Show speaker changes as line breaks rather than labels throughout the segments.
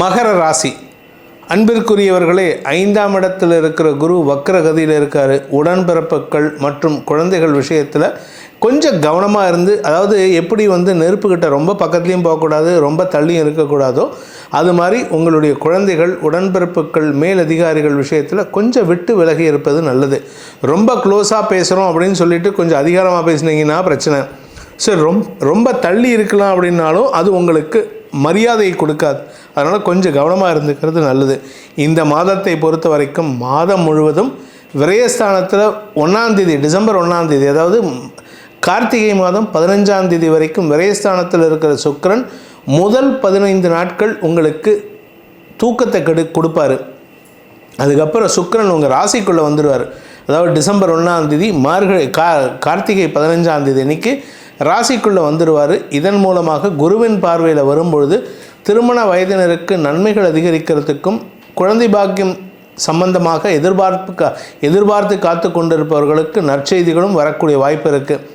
மகர ராசி. அன்பிற்குரியவர்களே ஐந்தாம் இடத்தில் இருக்கிற குரு வக்ரகதியில் இருக்கார். உடன்பிறப்புகள் மற்றும் குழந்தைகள் விஷயத்தில் கொஞ்சம் கவனமாக இருந்து அதாவது எப்படி வந்து நெருப்புக்கிட்ட ரொம்ப பக்கத்துலேயும் போகக்கூடாது ரொம்ப தள்ளியும் இருக்கக்கூடாதோ அது மாதிரி உங்களுடைய குழந்தைகள் உடன்பிறப்புகள் மேலதிகாரிகள் விஷயத்தில் கொஞ்சம் விட்டு விலகி இருப்பது நல்லது. ரொம்ப க்ளோஸாக பேசுகிறோம் அப்படின்னு சொல்லிட்டு கொஞ்சம் அதிகாரமாக பேசுனீங்கன்னா பிரச்சனை. சரி ரொம்ப ரொம்ப தள்ளி இருக்கலாம் அப்படின்னாலும் அது உங்களுக்கு மரியாதையை கொடுக்காது. அதனால் கொஞ்சம் கவனமாக இருந்துக்கிறது நல்லது. இந்த மாதத்தை பொறுத்த வரைக்கும் மாதம் முழுவதும் விரயஸ்தானத்தில் ஒன்றாந்தேதி டிசம்பர் ஒன்றாந்தேதி அதாவது கார்த்திகை மாதம் பதினஞ்சாம் தேதி வரைக்கும் விரயஸ்தானத்தில் இருக்கிற சுக்கிரன் முதல் பதினைந்து நாட்கள் உங்களுக்கு தூக்கத்தை கெடு கொடுப்பாரு. அதுக்கப்புறம் சுக்கிரன் உங்கள் ராசிக்குள்ளே வந்துடுவார் அதாவது டிசம்பர் ஒன்றாம் தேதி மார்கழி கா கார்த்திகை பதினஞ்சாம் தேதி அன்னைக்கு ராசிக்குள்ளே வந்துடுவார் இதன் மூலமாக குருவின் பார்வையில் வரும்பொழுது திருமண வயதினருக்கு நன்மைகள் அதிகரிக்கிறதுக்கும் குழந்தை பாக்கியம் சம்பந்தமாக எதிர்பார்ப்பு கா எதிர்பார்த்து காத்து கொண்டிருப்பவர்களுக்கு நற்செய்திகளும் வரக்கூடிய வாய்ப்பு இருக்குது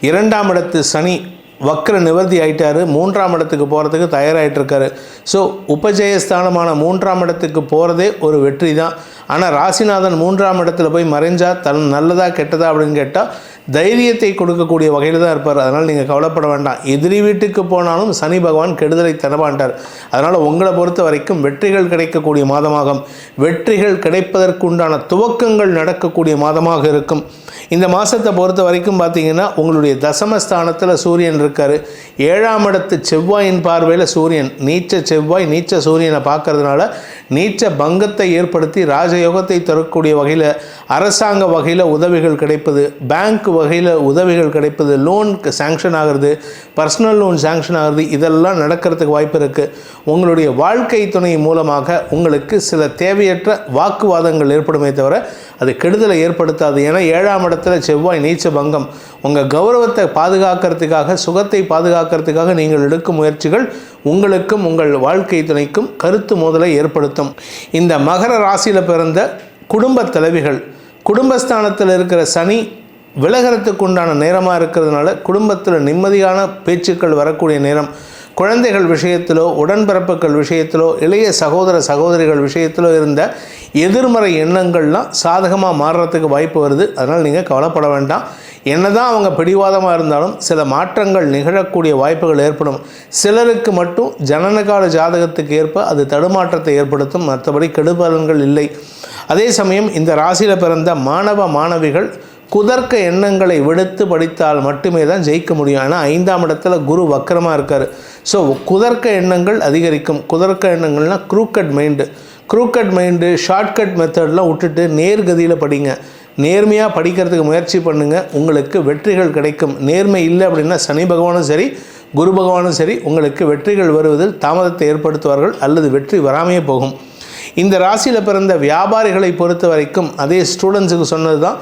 இரண்டாம் இடத்து சனி வக்ர நிவர்த்தி ஆயிட்டாரு. மூன்றாம் இடத்துக்கு போகிறதுக்கு தயாராகிட்டு இருக்காரு ஸோ உபஜயஸ்தானமான மூன்றாம் இடத்துக்கு போகிறதே ஒரு வெற்றி தான் ஆனால் ராசிநாதன் மூன்றாம் இடத்துல போய் மறைஞ்சா தன் நல்லதா கெட்டதா அப்படின்னு கேட்டால் தைரியத்தை கொடுக்கக்கூடிய வகையில் தான் இருப்பார். அதனால் நீங்கள் கவலைப்பட வேண்டாம். எதிரி வீட்டுக்கு போனாலும் சனி பகவான் கெடுதலை தரமாட்டார். அதனால் உங்களை பொறுத்த வரைக்கும் வெற்றிகள் கிடைக்கக்கூடிய மாதமாகும். வெற்றிகள் கிடைப்பதற்குண்டான துவக்கங்கள் நடக்கக்கூடிய மாதமாக இருக்கும். இந்த மாதத்தை பொறுத்த வரைக்கும் பார்த்தீங்கன்னா உங்களுடைய தசமஸ்தானத்தில் சூரியன் இருக்கார். ஏழாம் இடத்து செவ்வாயின் பார்வையில் சூரியன். நீச்ச செவ்வாய் நீச்ச சூரியனை பார்க்கறதுனால நீச்ச பங்கத்தை ஏற்படுத்தி ராஜயோகத்தை தரக்கூடிய வகையில் அரசாங்க வகையில் உதவிகள் கிடைப்பது பேங்க் வகையில் உதவிகள் கிடைப்பது லோன் சாங்ஷன் ஆகிறது பர்சனல் லோன் சாங்ஷன் ஆகிறது இதெல்லாம் நடக்கிறதுக்கு வாய்ப்பு இருக்குது உங்களுடைய வாழ்க்கை துணை மூலமாக உங்களுக்கு சில தேவையற்ற வாக்குவாதங்கள் ஏற்படுமே தவிர அது கெடுதலை ஏற்படுத்தாது. ஏன்னா ஏழாம் இடத்துல செவ்வாய் நீச்ச பங்கம். உங்கள் கௌரவத்தை பாதுகாக்கிறதுக்காக சுகத்தை பாதுகாக்கிறதுக்காக நீங்கள் எடுக்கும் முயற்சிகள் உங்களுக்கும் உங்கள் வாழ்க்கை துணைக்கும் கருத்து மோதலை ஏற்படுத்தும். இந்த மகர ராசியில் பிறந்த குடும்ப தலைவிகள் குடும்பஸ்தானத்தில் இருக்கிற சனி விலகிறதுக்கு உண்டான நேரமாக இருக்கிறதுனால குடும்பத்தில் நிம்மதியான பேச்சுக்கள் வரக்கூடிய நேரம். குழந்தைகள் விஷயத்திலோ உடன்பிறப்புகள் விஷயத்திலோ இளைய சகோதர சகோதரிகள் விஷயத்திலோ இருந்த எதிர்மறை எண்ணங்கள்லாம் சாதகமாக மாறுறதுக்கு வாய்ப்பு வருது. அதனால் நீங்கள் கவலைப்பட வேண்டாம். என்னதான் அவங்க பிடிவாதமாக இருந்தாலும் சில மாற்றங்கள் நிகழக்கூடிய வாய்ப்புகள் ஏற்படும். சிலருக்கு மட்டும் ஜனனகால ஜாதகத்துக்கு ஏற்ப அது தடுமாற்றத்தை ஏற்படுத்தும். மற்றபடி கெடுபலன்கள் இல்லை. அதே சமயம் இந்த ராசியில் பிறந்த மாணவ மாணவிகள் குதர்க்க எண்ணங்களை விடுத்து படித்தால் மட்டுமே தான் ஜெயிக்க முடியும். ஆனால் ஐந்தாம் இடத்துல குரு வக்கரமாக இருக்கார். ஸோ குதர்க்க எண்ணங்கள் அதிகரிக்கும். குதர்க்க எண்ணங்கள்னால் crooked mind crooked mind shortcut மெத்தட்லாம் விட்டுட்டு நேர்கதியில் படிங்க. நேர்மையாக படிக்கிறதுக்கு முயற்சி பண்ணுங்கள் உங்களுக்கு வெற்றிகள் கிடைக்கும். நேர்மை இல்லை அப்படின்னா சனி பகவானும் சரி குரு பகவானும் சரி உங்களுக்கு வெற்றிகள் வருவதில் தாமதத்தை ஏற்படுத்துவார்கள் அல்லது வெற்றி வராமையே போகும். இந்த ராசியில் பிறந்த வியாபாரிகளை பொறுத்த வரைக்கும் அதே ஸ்டூடெண்ட்ஸுக்கு சொன்னது தான்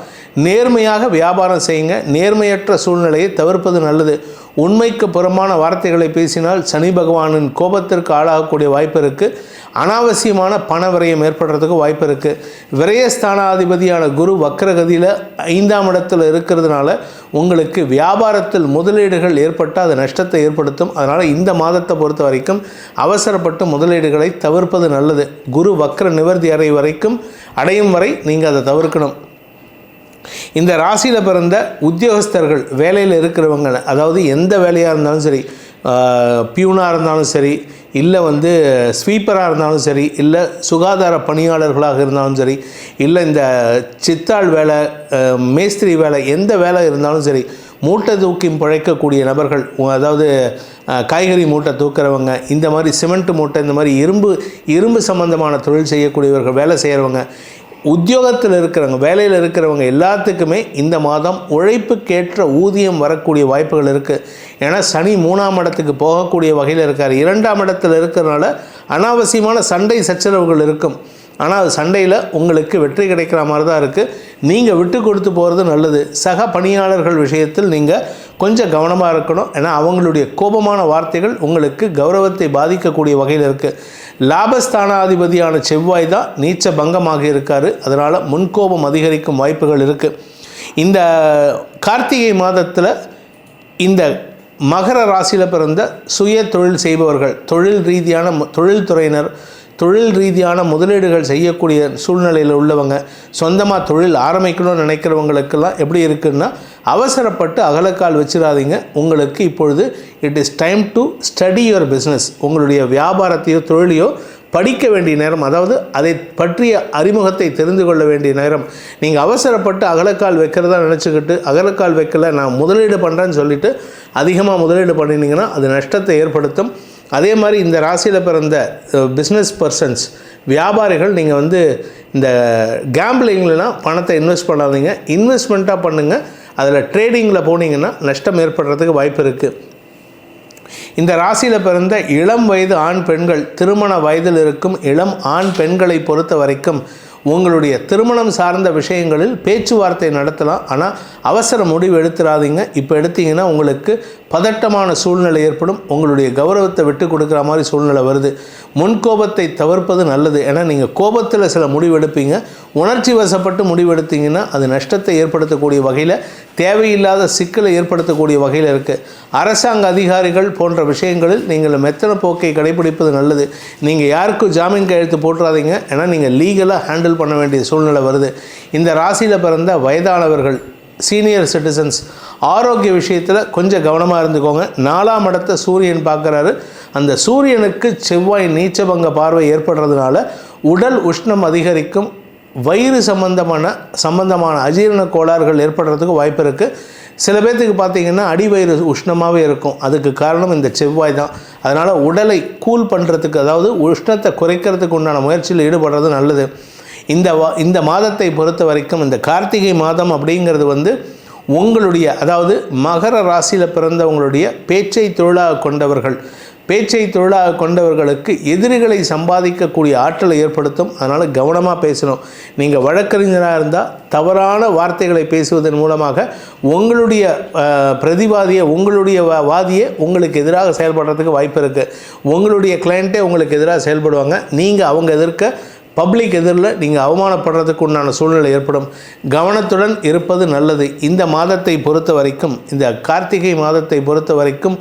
நேர்மையாக வியாபாரம் செய்யுங்க. நேர்மையற்ற சூழ்நிலையை தவிர்ப்பது நல்லது. உண்மைக்கு புறமான வார்த்தைகளை பேசினால் சனி பகவானின் கோபத்திற்கு ஆளாகக்கூடிய வாய்ப்பு இருக்குது அனாவசியமான பண விரயம் ஏற்படுறதுக்கு வாய்ப்பு இருக்குது விரயஸ்தானாதிபதியான குரு வக்ரகதியில் ஐந்தாம் இடத்துல இருக்கிறதுனால உங்களுக்கு வியாபாரத்தில் முதலீடுகள் ஏற்பட்டால் அது நஷ்டத்தை ஏற்படுத்தும். அதனால் இந்த மாதத்தை பொறுத்த வரைக்கும் அவசரப்பட்டு முதலீடுகளை தவிர்ப்பது நல்லது. குரு வக்ர நிவர்த்தி அறை வரைக்கும் அடையும் வரை நீங்கள் அதை தவிர்க்கணும். இந்த ராசியில் பிறந்த உத்தியோகஸ்தர்கள் வேலையில் இருக்கிறவங்க அதாவது எந்த வேலையாக இருந்தாலும் சரி பியூனாக இருந்தாலும் சரி இல்லை வந்து ஸ்வீப்பராக இருந்தாலும் சரி இல்லை சுகாதார பணியாளர்களாக இருந்தாலும் சரி இல்லை இந்த சித்தாள் வேலை மேஸ்திரி வேலை எந்த வேலை இருந்தாலும் சரி மூட்டை தூக்கி பிழைக்கக்கூடிய நபர்கள் அதாவது காய்கறி மூட்டை தூக்குறவங்க இந்த மாதிரி சிமெண்ட் மூட்டை இந்த மாதிரி இரும்பு இரும்பு சம்பந்தமான தொழில் செய்யக்கூடியவர்கள் வேலை செய்கிறவங்க உத்தியோகத்தில் இருக்கிறவங்க வேலையில் இருக்கிறவங்க எல்லாத்துக்குமே இந்த மாதம் உழைப்புக்கேற்ற ஊதியம் வரக்கூடிய வாய்ப்புகள் இருக்குது ஏன்னா சனி மூணாம் இடத்துக்கு போகக்கூடிய வகையில் இருக்கார். இரண்டாம் இடத்துல இருக்கிறனால அனாவசியமான சண்டை சச்சரவுகள் இருக்கும். ஆனால் அது சண்டையில் உங்களுக்கு வெற்றி கிடைக்கிற மாதிரி தான் இருக்குது நீங்கள் விட்டு கொடுத்து போகிறது நல்லது. சக பணியாளர்கள் விஷயத்தில் நீங்கள் கொஞ்சம் கவனமாக இருக்கணும். ஏன்னா அவங்களுடைய கோபமான வார்த்தைகள் உங்களுக்கு கௌரவத்தை பாதிக்கக்கூடிய வகையில் இருக்குது லாபஸ்தானாதிபதியான செவ்வாய் தான் நீச்ச பங்கமாக இருக்கார். அதனால் முன்கோபம் அதிகரிக்கும் வாய்ப்புகள் இருக்குது இந்த கார்த்திகை மாதத்தில் இந்த மகர ராசியில் பிறந்த சுய தொழில் செய்பவர்கள் தொழில் ரீதியான தொழில்துறையினர் தொழில் ரீதியான முதலீடுகள் செய்யக்கூடிய சூழ்நிலையில் உள்ளவங்க சொந்தமாக தொழில் ஆரம்பிக்கணும்னு நினைக்கிறவங்களுக்கெல்லாம் எப்படி இருக்குன்னா அவசரப்பட்டு அகலக்கால் வச்சிடாதீங்க உங்களுக்கு இப்பொழுது it is time to study your business உங்களுடைய வியாபாரத்தையோ தொழிலையோ படிக்க வேண்டிய நேரம் அதாவது அதை பற்றிய அறிமுகத்தை தெரிந்து கொள்ள வேண்டிய நேரம். நீங்கள் அவசரப்பட்டு அகலக்கால் வைக்கிறதா நினச்சிக்கிட்டு அகலக்கால் வைக்கல நான் முதலீடு பண்ணுறேன்னு சொல்லிட்டு அதிகமாக முதலீடு பண்ணினீங்கன்னா அது நஷ்டத்தை ஏற்படுத்தும். அதே மாதிரி இந்த ராசியில் பிறந்த பிஸ்னஸ் பர்சன்ஸ் வியாபாரிகள் நீங்கள் வந்து இந்த கேம்பிளிங்லாம் பணத்தை இன்வெஸ்ட் பண்ணாதீங்க. இன்வெஸ்ட்மெண்ட்டாக பண்ணுங்கள் அதில் ட்ரேடிங்கில் போனீங்கன்னா நஷ்டம் ஏற்படுறதுக்கு வாய்ப்பு இருக்குது இந்த ராசியில் பிறந்த இளம் வயது ஆண் பெண்கள் திருமண வயதில் இருக்கும் இளம் ஆண் பெண்களை பொறுத்த வரைக்கும் உங்களுடைய திருமணம் சார்ந்த விஷயங்களில் பேச்சுவார்த்தை நடத்தலாம். ஆனால் அவசர முடிவு எடுத்துடாதீங்க இப்போ எடுத்தீங்கன்னா உங்களுக்கு பதட்டமான சூழ்நிலை ஏற்படும். உங்களுடைய கௌரவத்தை விட்டு கொடுக்குற மாதிரி சூழ்நிலை வருது. முன்கோபத்தை தவிர்ப்பது நல்லது. ஏன்னா நீங்கள் கோபத்தில் சில முடிவு எடுப்பீங்க. உணர்ச்சி வசப்பட்டு முடிவெடுத்தீங்கன்னா அது நஷ்டத்தை ஏற்படுத்தக்கூடிய வகையில் தேவையில்லாத சிக்கலை ஏற்படுத்தக்கூடிய வகையில் இருக்குது அரசாங்க அதிகாரிகள் போன்ற விஷயங்களில் நீங்கள் மெத்தன போக்கை கடைபிடிப்பது நல்லது. நீங்கள் யாருக்கும் ஜாமீன் கையெழுத்து போட்டுறாதீங்க. ஏன்னா நீங்கள் லீகலாக ஹேண்டில் பண்ண வேண்டிய சூழ்நிலை வருது. இந்த ராசியில் பிறந்த வயதானவர்கள் சீனியர் சிட்டிசன்ஸ் ஆரோக்கிய விஷயத்தில் கொஞ்சம் கவனமாக இருந்துக்கோங்க. நாலாம் இடத்த சூரியன் பார்க்குறாரு. அந்த சூரியனுக்கு செவ்வாய் நீச்சபங்க பார்வை ஏற்படுறதுனால உடல் உஷ்ணம் அதிகரிக்கும். வயிறு சம்பந்தமான சம்பந்தமான அஜீரண கோளாறுகள் ஏற்படுறதுக்கு வாய்ப்பு இருக்குது சில பேர்த்துக்கு பார்த்தீங்கன்னா அடிவயிறு உஷ்ணமாகவே இருக்கும். அதுக்கு காரணம் இந்த செவ்வாய் தான். அதனால் உடலை கூல் பண்ணுறதுக்கு அதாவது உஷ்ணத்தை குறைக்கிறதுக்கு உண்டான முயற்சியில் ஈடுபடுறது நல்லது. இந்த வா இந்த மாதத்தை பொறுத்த வரைக்கும் இந்த கார்த்திகை மாதம் அப்படிங்கிறது வந்து உங்களுடைய அதாவது மகர ராசியில் பிறந்தவங்களுடைய பேச்சை தொழிலாக கொண்டவர்கள். பேச்சை தொழிலாக கொண்டவர்களுக்கு எதிரிகளை சம்பாதிக்கக்கூடிய ஆற்றலை ஏற்படுத்தும். அதனால் கவனமாக பேசணும். நீங்கள் வழக்கறிஞராக இருந்தால் தவறான வார்த்தைகளை பேசுவதன் மூலமாக உங்களுடைய பிரதிவாதியை உங்களுடைய வாதியை உங்களுக்கு எதிராக செயல்படுறதுக்கு வாய்ப்பு இருக்குது உங்களுடைய கிளைண்ட்டே உங்களுக்கு எதிராக செயல்படுவாங்க. நீங்கள் அவங்க எதிர்க்க பப்ளிக் எதிரில் நீங்கள் அவமானப்படுறதுக்கு உண்டான சூழ்நிலை ஏற்படும். கவனத்துடன் இருப்பது நல்லது. இந்த மாதத்தை பொறுத்த வரைக்கும் இந்த கார்த்திகை மாதத்தை பொறுத்த வரைக்கும்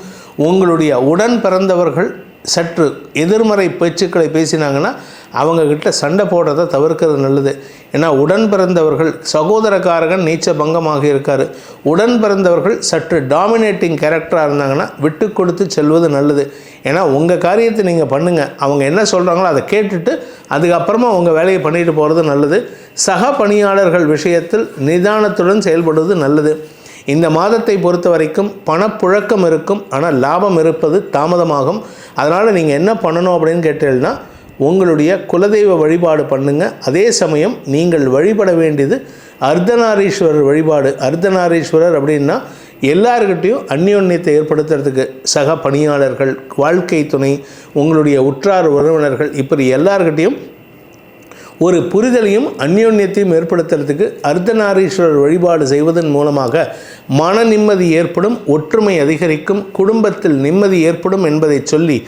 உங்களுடைய உடன் பிறந்தவர்கள் சற்று எதிர்மறை பேச்சுக்களை பேசினாங்கன்னா அவங்கக்கிட்ட சண்டை போடுறதை தவிர்க்கிறது நல்லது. ஏன்னா உடன் பிறந்தவர்கள் சகோதரக்காரகன் நீச்ச பங்கமாக இருக்கார். உடன் பிறந்தவர்கள் சற்று டாமினேட்டிங் கேரக்டராக இருந்தாங்கன்னா விட்டு கொடுத்து செல்வது நல்லது. ஏன்னா உங்கள் காரியத்தை நீங்கள் பண்ணுங்கள் அவங்க என்ன சொல்கிறாங்களோ அதை கேட்டுட்டு அதுக்கப்புறமா உங்கள் வேலையை பண்ணிட்டு போகிறது நல்லது. சக பணியாளர்கள் விஷயத்தில் நிதானத்துடன் செயல்படுவது நல்லது. இந்த மாதத்தை பொறுத்த வரைக்கும் பணப்புழக்கம் இருக்கும். ஆனால் லாபம் இருப்பது தாமதமாகும். அதனால் நீங்கள் என்ன பண்ணணும் அப்படின்னு கேட்டீங்கன்னா உங்களுடைய குலதெய்வ வழிபாடு பண்ணுங்க. அதே சமயம் நீங்கள் வழிபட வேண்டியது அர்த்தநாரீஸ்வரர் வழிபாடு. அர்த்தநாரீஸ்வரர் அப்படின்னா எல்லார்கிட்டையும் அந்யோன்யத்தை ஏற்படுத்துறதுக்கு சக பணியாளர்கள் வாழ்க்கை துணை உங்களுடைய உற்றார் உறவினர்கள் இப்படி எல்லார்கிட்டையும் ஒரு புரிதலையும் அந்யோன்யத்தையும் ஏற்படுத்துறதுக்கு அர்த்தநாரீஸ்வரர் வழிபாடு செய்வதன் மூலமாக மன நிம்மதி ஏற்படும் ஒற்றுமை அதிகரிக்கும் குடும்பத்தில் நிம்மதி ஏற்படும் என்பதை சொல்லி